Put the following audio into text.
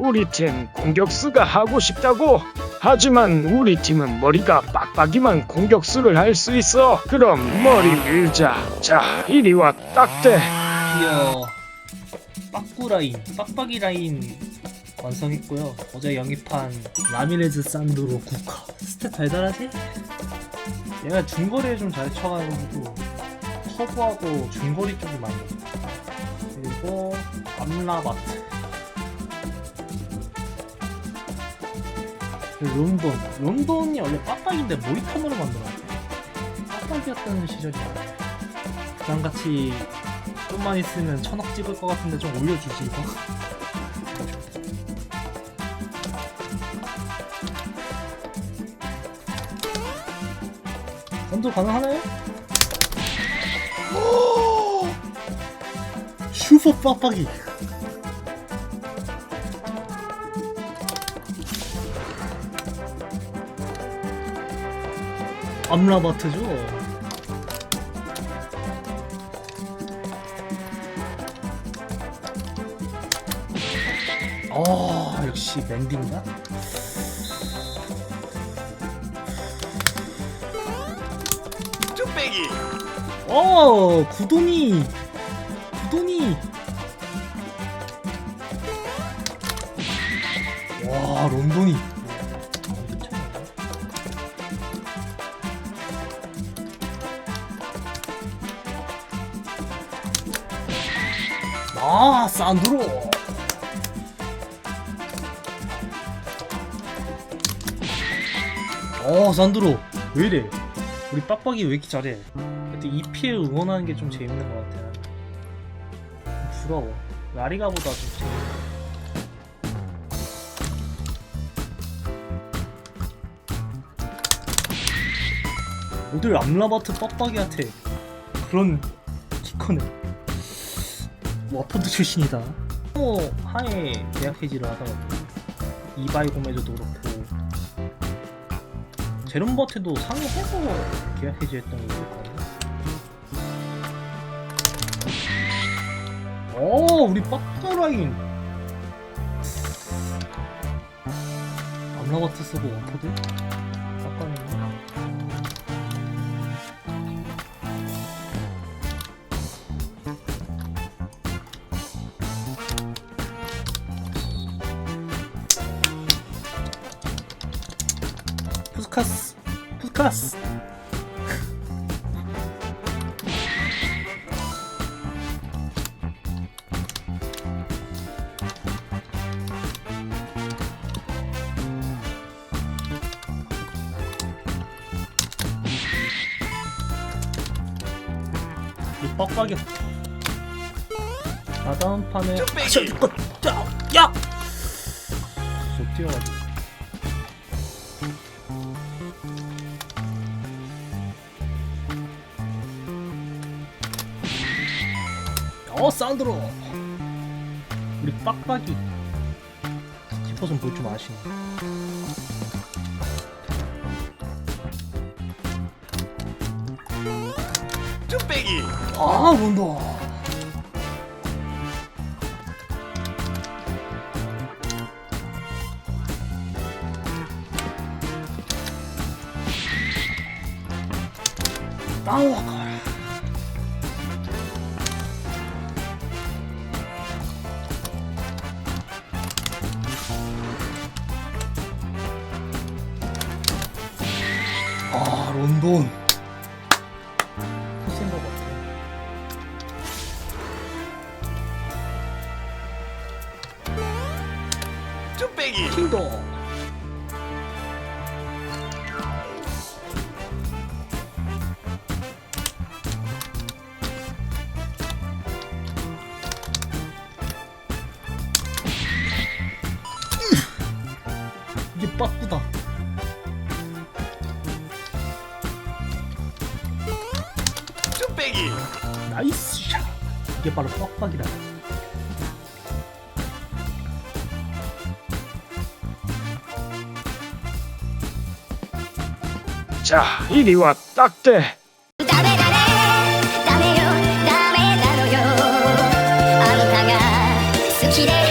우리 팀 공격수가 하고 싶다고. 하지만 우리 팀은 머리가 빡빡이만 공격수를 할 수 있어. 그럼 머리 밀자. 자, 이리 와 딱대. 드디어 빠꾸 라인, 빡빡이 라인 완성했고요. 어제 영입한 라미레즈 산드로 국화 스탯 달달하지? 얘가 중거리에 좀 잘 쳐가지고 커브하고 중거리 쪽이 많이 해. 그리고 암라바트 그리고 론돈 론돈이 원래 빡빡인데 모이탄으로 만들었대. 빡빡이었던 시절이야. 부담같이 좀만 있으면 천억 찍을 것 같은데 좀 올려주지 이거 선도 가능하나요? 슈퍼 빡빡이 암라바트죠. 아 역시 맨디인가? 뚝배기! 어 구돈이 구돈이 와 론돈이 아 산드로. 어 산드로. 왜 이래? 우리 빡빡이 왜 이렇게 잘해? 근데 EPL 응원하는 게 좀 재밌는 것 같아 부러워. 라리가보다 좀 재밌어 모델 암라바트 빡빡이한테 그런 키커는 워터드 출신이다 어, 하에 계약 해지를 하다가 이바이 고메즈도 그렇고 제롬 버트도 상해해서 계약 해지했던 게 있을까요? 오 우리 빡빡라인 암라바트 쓰고 원포드? 푸스카스 푸스카스 이 빡빡이 나 다음 판에. 이거 야! 야! 저 뛰어가지고 어 사운드로. 우리 빡빡이. 키퍼 좀볼좀 아시네. 뚝배기. 아 론도 나 와아 론돈. 훨씬 것 같아 뚝배기. 킹도 이게 빠꾸다 ーナイスシャーゲパパッパだじゃあ意味はだって。ダメだねダメよダメのよ。あんたが好きで